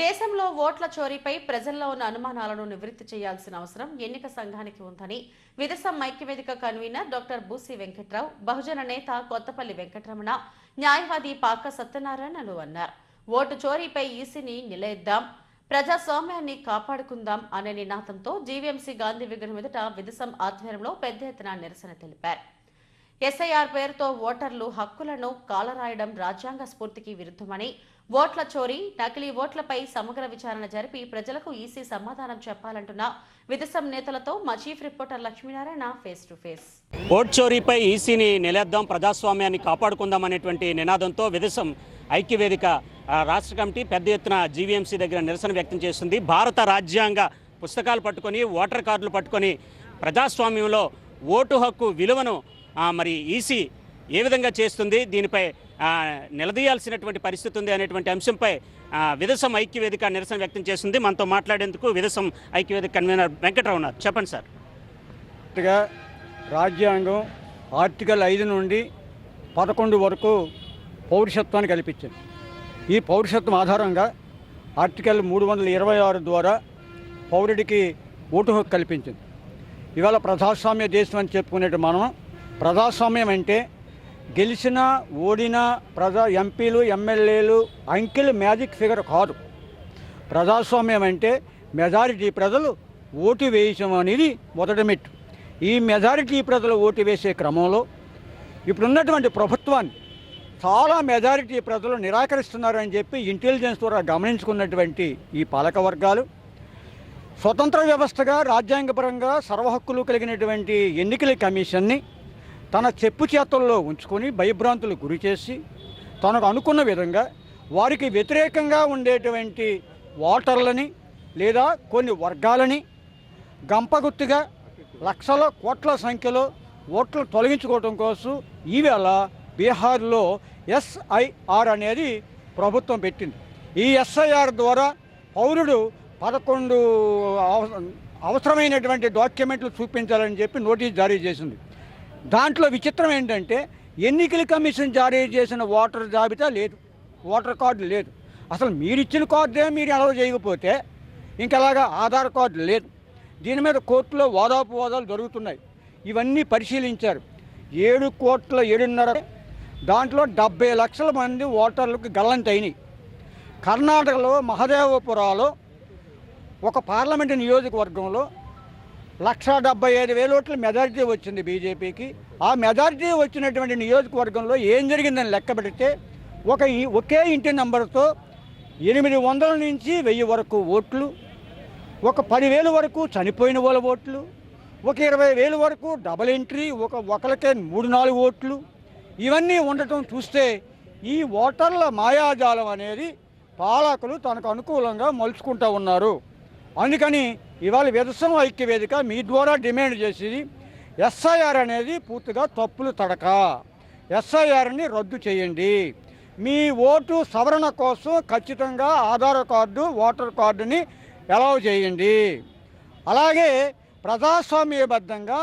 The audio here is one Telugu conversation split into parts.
దేశంలో ఓట్ల చోరీపై ప్రజల్లో ఉన్న అనుమానాలను నివృత్తి చేయాల్సిన అవసరం ఎన్నిక సంఘానికి ఉందని విదసం ఐక్యవేదిక కన్వీనర్ డాక్టర్ బూసి వెంకట్రావు బహుజన నేత కొత్తపల్లి వెంకటరమణ న్యాయవాది పాక సత్యనారాయణలు అన్నారు. ఓటు చోరీపై ఈసీని నిలయద్దాం ప్రజాస్వామ్యాన్ని కాపాడుకుందాం అనే నినాదంతో జీవీఎంసీ గాంధీ విగ్రహం ఎదుట విదసం ఆధ్వర్యంలో పెద్ద ఎత్తున నిరసన తెలిపారు. ఎస్ఐఆర్ పేరుతో ఓటర్లు హక్కులను కాలరాయడం రాజ్యాంగ స్ఫూర్తికి విరుద్ధమని ఓట్ల చోరీ నకిలీ ఓట్లపై సమగ్ర విచారణ జరిపి ప్రజలకు ఈసీ సమాధానం చెప్పాలంటున్న విదేశం నేతలతో మా chief reporter Lakshminarayana face to face. Vote చోరీపై ఈసీని నిలేద్దాం ప్రజాస్వామ్యాన్ని కాపాడుకుందాం అనేటువంటి నినాదంతో విదేశం ఐక్యవేదిక రాష్ట్ర కమిటీ పెద్ద ఎత్తున జీవీఎంసీ దగ్గర నిరసన వ్యక్తం చేస్తుంది. భారత రాజ్యాంగ పుస్తకాలు పట్టుకొని ఓటర్ కార్డులు పట్టుకొని ప్రజాస్వామ్యంలో ఓటు హక్కు విలువను మరి ఈసీ ఏ విధంగా చేస్తుంది? దీనిపై నిలదీయాల్సినటువంటి పరిస్థితి ఉంది అనేటువంటి అంశంపై ఆ, విదసం ఐక్యవేదిక నిరసన వ్యక్తం చేస్తుంది. మనతో మాట్లాడేందుకు విదసం ఐక్యవేదిక కన్వీనర్ వెంకటరావు ఉన్నారు. చెప్పండి సార్. రాజ్యాంగం ఆర్టికల్ ఐదు నుండి పదకొండు వరకు పౌరుషత్వాన్ని కల్పించింది. ఈ పౌరుషత్వం ఆధారంగా ఆర్టికల్ మూడు వందల ఇరవై ఆరు ద్వారా పౌరుడికి ఓటు హక్కు కల్పించింది. ఇవాళ ప్రజాస్వామ్య దేశం అని చెప్పుకునేటి మనం ప్రజాస్వామ్యం అంటే గెలిచిన ఓడిన ప్రజా ఎంపీలు ఎమ్మెల్యేలు అంకిల్ మ్యాజిక్ ఫిగర్ కాదు. ప్రజాస్వామ్యం అంటే మెజారిటీ ప్రజలు ఓటు వేయటం అనేది మొదటి మెట్టు. ఈ మెజారిటీ ప్రజలు ఓటు వేసే క్రమంలో ఇప్పుడున్నటువంటి ప్రభుత్వాన్ని చాలా మెజారిటీ ప్రజలు నిరాకరిస్తున్నారని చెప్పి ఇంటెలిజెన్స్ ద్వారా గమనించుకున్నటువంటి ఈ పాలక వర్గాలు స్వతంత్ర వ్యవస్థగా రాజ్యాంగపరంగా సర్వహక్కులు కలిగినటువంటి ఎన్నికల కమిషన్ని తన చెప్పు చేతుల్లో ఉంచుకొని భయభ్రాంతులు గురి చేసి తనకు అనుకున్న విధంగా వారికి వ్యతిరేకంగా ఉండేటువంటి ఓటర్లని లేదా కొన్ని వర్గాలని గంపగుత్తిగా లక్షల కోట్ల సంఖ్యలో ఓట్లు తొలగించుకోవడం కోసం ఈవేళ బీహార్లో ఎస్ఐఆర్ అనేది ప్రభుత్వం పెట్టింది. ఈ ఎస్ఐఆర్ ద్వారా పౌరుడు పదకొండు అవ- అవసరమైనటువంటి డాక్యుమెంట్లు చూపించాలని చెప్పి నోటీస్ జారీ చేసింది. దాంట్లో విచిత్రం ఏంటంటే ఎన్నికల కమిషన్ జారీ చేసిన ఓటర్ జాబితా లేదు. ఓటర్ కార్డు లేదు. అసలు మీరు ఇచ్చిన కార్డే మీరు అలవ చేయకపోతే ఇంకెలాగా ఆధార్ కార్డు లేదు. దీని మీద కోర్టులో వాదాపు వాదాలు జరుగుతున్నాయి. ఇవన్నీ పరిశీలించారు. ఏడు కోట్ల ఏడున్నర దాంట్లో డెబ్బై లక్షల మంది ఓటర్లకు గల్లంతైనాయి కర్ణాటకలో మహదేవపురాలో ఒక పార్లమెంటు నియోజకవర్గంలో లక్ష డెబ్బై ఐదు వేల ఓట్ల మెజారిటీ వచ్చింది బీజేపీకి. ఆ మెజారిటీ వచ్చినటువంటి నియోజకవర్గంలో ఏం జరిగిందని లెక్క పెడితే ఒక ఒకే ఇంటి నంబర్తో ఎనిమిది వందల నుంచి వెయ్యి వరకు ఓట్లు ఒక పదివేల వరకు చనిపోయిన వాళ్ళ ఓట్లు ఒక ఇరవై వేలు వరకు డబల్ ఎంట్రీ ఒక ఒకరికే మూడు నాలుగు ఓట్లు. ఇవన్నీ ఉండటం చూస్తే ఈ ఓటర్ల మాయాజాలం అనేది పాలకులు తనకు అనుకూలంగా మలుచుకుంటూ ఉన్నారు. అందుకని ఇవాళ వ్యవసాయ ఐక్య వేదిక మీ ద్వారా డిమాండ్ చేసేది ఎస్ఐఆర్ అనేది పూర్తిగా తప్పులు తడక. ఎస్ఐఆర్ని రద్దు చేయండి. మీ ఓటు సవరణ కోసం ఖచ్చితంగా ఆధార్ కార్డు ఓటర్ కార్డుని అలౌ చేయండి. అలాగే ప్రజాస్వామ్యబద్ధంగా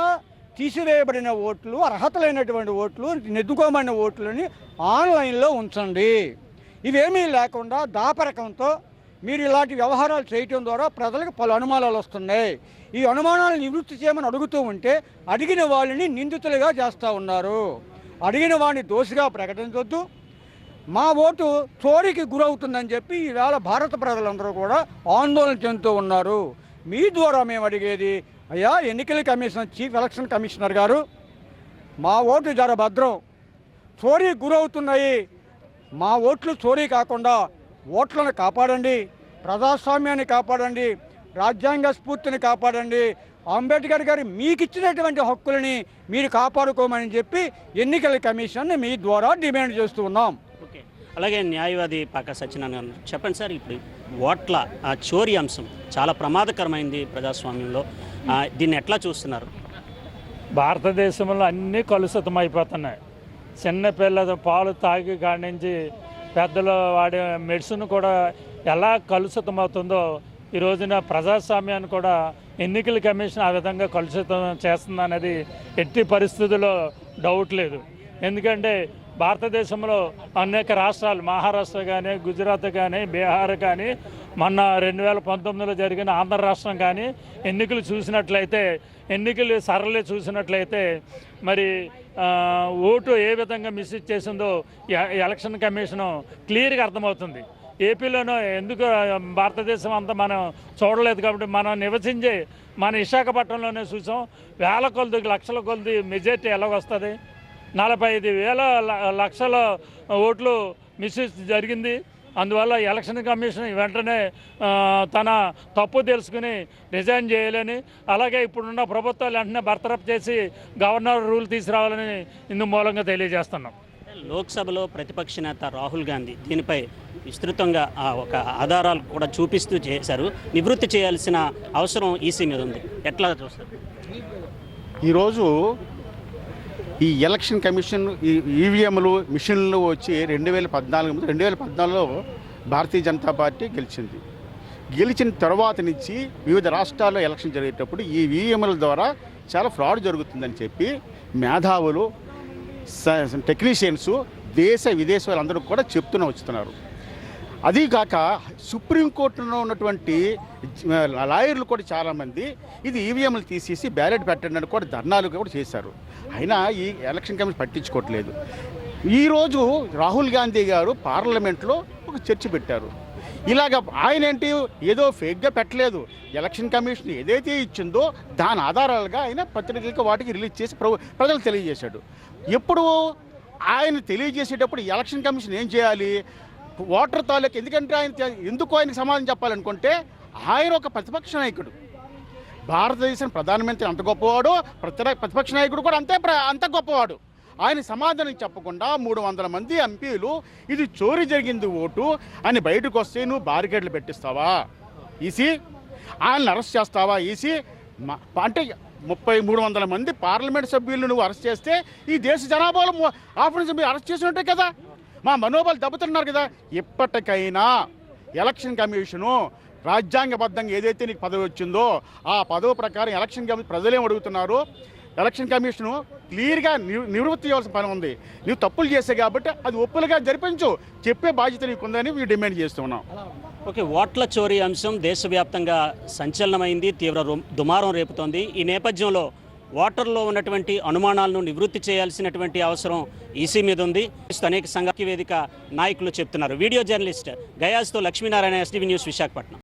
తీసివేయబడిన ఓట్లు అర్హత లేనటువంటి ఓట్లు నెద్దుకోబడిన ఓట్లని ఆన్లైన్లో ఉంచండి. ఇవేమీ లేకుండా దాపరకంతో మీరు ఇలాంటి వ్యవహారాలు చేయటం ద్వారా ప్రజలకు పలు అనుమానాలు వస్తున్నాయి. ఈ అనుమానాలు నివృత్తి చేయమని అడుగుతూ ఉంటే అడిగిన వాళ్ళని నిందితులుగా చేస్తూ ఉన్నారు. అడిగిన వాడిని దోషిగా ప్రకటించొద్దు. మా ఓటు చోరీకి గురవుతుందని చెప్పి ఈవేళ భారత ప్రజలందరూ కూడా ఆందోళన చెందుతూ ఉన్నారు. మీ ద్వారా మేము అడిగేది అయ్యా ఎన్నికల కమిషన్ చీఫ్ ఎలక్షన్ కమిషనర్ గారు మా ఓటు జర భద్రం. చోరీ గురవుతున్నాయి. మా ఓట్లు చోరీ కాకుండా ఓట్లను కాపాడండి ప్రజాస్వామ్యాన్ని కాపాడండి రాజ్యాంగ స్ఫూర్తిని కాపాడండి. అంబేద్కర్ గారు మీకు ఇచ్చినటువంటి హక్కులని మీరు కాపాడుకోమని చెప్పి ఎన్నికల కమిషన్ మీ ద్వారా డిమాండ్ చేస్తూ ఉన్నాం. ఓకే. అలాగే న్యాయవాది పాక సత్యనారాయణ గారు చెప్పండి సార్ ఇప్పుడు ఓట్ల ఆ, చోరీ అంశం చాలా ప్రమాదకరమైంది ప్రజాస్వామ్యంలో. దీన్ని ఎట్లా చూస్తున్నారు? భారతదేశంలో అన్నీ కలుషితం అయిపోతున్నాయి చిన్న పిల్లలు పాలు తాగి కాడి నుంచి పెద్దలు వాడే మెడిసిన్ కూడా ఎలా కలుషితం అవుతుందో ఈ రోజున ప్రజాస్వామ్యాన్ని కూడా ఎన్నికల కమిషన్ ఆ విధంగా కలుషితం చేస్తుంది అనేది ఎట్టి పరిస్థితుల్లో డౌట్ లేదు. ఎందుకంటే భారతదేశంలో అనేక రాష్ట్రాలు మహారాష్ట్ర కానీ గుజరాత్ కానీ బీహార్ కానీ మొన్న రెండు వేల పంతొమ్మిదిలో జరిగిన ఆంధ్ర రాష్ట్రం కానీ ఎన్నికలు చూసినట్లయితే ఎన్నికలు సరళి చూసినట్లయితే మరి ఓటు ఏ విధంగా మిస్ చేసిందో ఎ- ఎలక్షన్ కమిషను క్లియర్గా అర్థమవుతుంది. ఏపీలోనూ ఎందుకు భారతదేశం అంతా మనం చూడలేదు కాబట్టి మనం నివసించే మన విశాఖపట్నంలోనే చూసాం. వేల కొలది లక్షల కొలది మెజార్టీ ఎలాగొస్తుంది? నలభై ఐదు వేల లక్షల ఓట్లు మిస్యూజ్ జరిగింది. అందువల్ల ఎలక్షన్ కమిషన్ వెంటనే తన తప్పు తెలుసుకుని రిజైన్ చేయాలని అలాగే ఇప్పుడున్న ప్రభుత్వాలు వెంటనే బర్తరఫ్ చేసి గవర్నర్ రూల్ తీసుకురావాలని ఇందు మూలంగా తెలియజేస్తున్నాం. లోక్సభలో ప్రతిపక్ష నేత రాహుల్ గాంధీ దీనిపై విస్తృతంగా ఆ, ఒక ఆధారాలు కూడా చూపిస్తూ చేశారు. నివృత్తి చేయాల్సిన అవసరం ఈసీ మీద ఉంది. ఎట్లా చూస్తారు? ఈరోజు ఈ ఎలక్షన్ కమిషన్ ఈ ఈవీఎంలు మిషన్లు వచ్చి రెండు వేల పద్నాలుగు రెండు వేల పద్నాలుగులో భారతీయ జనతా పార్టీ గెలిచింది. గెలిచిన తర్వాత నుంచి వివిధ రాష్ట్రాల్లో ఎలక్షన్ జరిగేటప్పుడు ఈ ఈవీఎంల ద్వారా చాలా ఫ్రాడ్ జరుగుతుందని చెప్పి మేధావులు స- టెక్నీషియన్స్ దేశ విదేశాలందరూ కూడా చెప్తూనే వచ్చుతున్నారు అదీ కాక సుప్రీంకోర్టులో ఉన్నటువంటి లాయర్లు కూడా చాలామంది ఇది ఈవీఎంలు తీసేసి బ్యాలెట్ పెట్టండి అని కూడా ధర్నాలు కూడా చేశారు. అయినా ఈ ఎలక్షన్ కమిషన్ పట్టించుకోవట్లేదు. ఈరోజు రాహుల్ గాంధీ గారు పార్లమెంట్లో ఒక చర్చ పెట్టారు. ఇలాగ ఆయన ఏంటి ఏదో ఫేక్గా పెట్టలేదు. ఎలక్షన్ కమిషన్ ఏదైతే ఇచ్చిందో దాని ఆధారాలుగా ఆయన పత్రికలకు వాటికి రిలీజ్ చేసి ప్ర ప్రజలకు తెలియజేశాడు. ఎప్పుడు ఆయన తెలియజేసేటప్పుడు ఎలక్షన్ కమిషన్ ఏం చేయాలి? ఓటర్ తాలూకు ఎందుకంటే ఆయన ఎందుకు ఆయనకు సమాధానం చెప్పాలనుకుంటే ఆయన ఒక ప్రతిపక్ష నాయకుడు. భారతదేశం ప్రధానమంత్రి అంత గొప్పవాడు ప్రతి ప్రతిపక్ష నాయకుడు కూడా అంతే ప్ర- అంత గొప్పవాడు. ఆయన సమాధానం చెప్పకుండా మూడు వందల మంది ఎంపీలు ఇది చోరీ జరిగింది ఓటు అని బయటకు వస్తే నువ్వు బారికేడ్లు పెట్టిస్తావా? ఈసీ? ఆయన అరెస్ట్ చేస్తావా ఈసీ? అంటే ముప్పై మూడు వందల మంది పార్లమెంట్ సభ్యులను నువ్వు అరెస్ట్ చేస్తే ఈ దేశ జనాభాలో ము- మీరు అరెస్ట్ చేసినట్టే కదా? మా మనోబలు దెబ్బతిన్నారు కదా ఇప్పటికైనా ఎలక్షన్ కమిషను రాజ్యాంగబద్ధంగా ఏదైతే నీకు పదవి వచ్చిందో ఆ పదవి ప్రకారం ఎలక్షన్ కమిషన్ ప్రజలేం అడుగుతున్నారు? ఎలక్షన్ కమిషను క్లియర్గా నివృత్తి చేయాల్సిన పని ఉంది. నువ్వు తప్పులు చేసే కాబట్టి అది ఒప్పులుగా జరిపించు. చెప్పే బాధ్యత నీకుందని మేము డిమాండ్ చేస్తున్నాం ఓకే ఓట్ల చోరీ అంశం దేశవ్యాప్తంగా సంచలనమైంది తీవ్ర దుమారం రేపుతోంది. ఈ నేపథ్యంలో వాటర్లో ఉన్నటువంటి అనుమానాలను నివృత్తి చేయాల్సినటువంటి అవసరం ఈసీ మీద ఉంది. అనేక సంఘ వేదిక నాయకులు చెప్తున్నారు. వీడియో జర్నలిస్ట్ గయాస్తో లక్ష్మీనారాయణ ఎస్టీవీ న్యూస్ విశాఖపట్నం.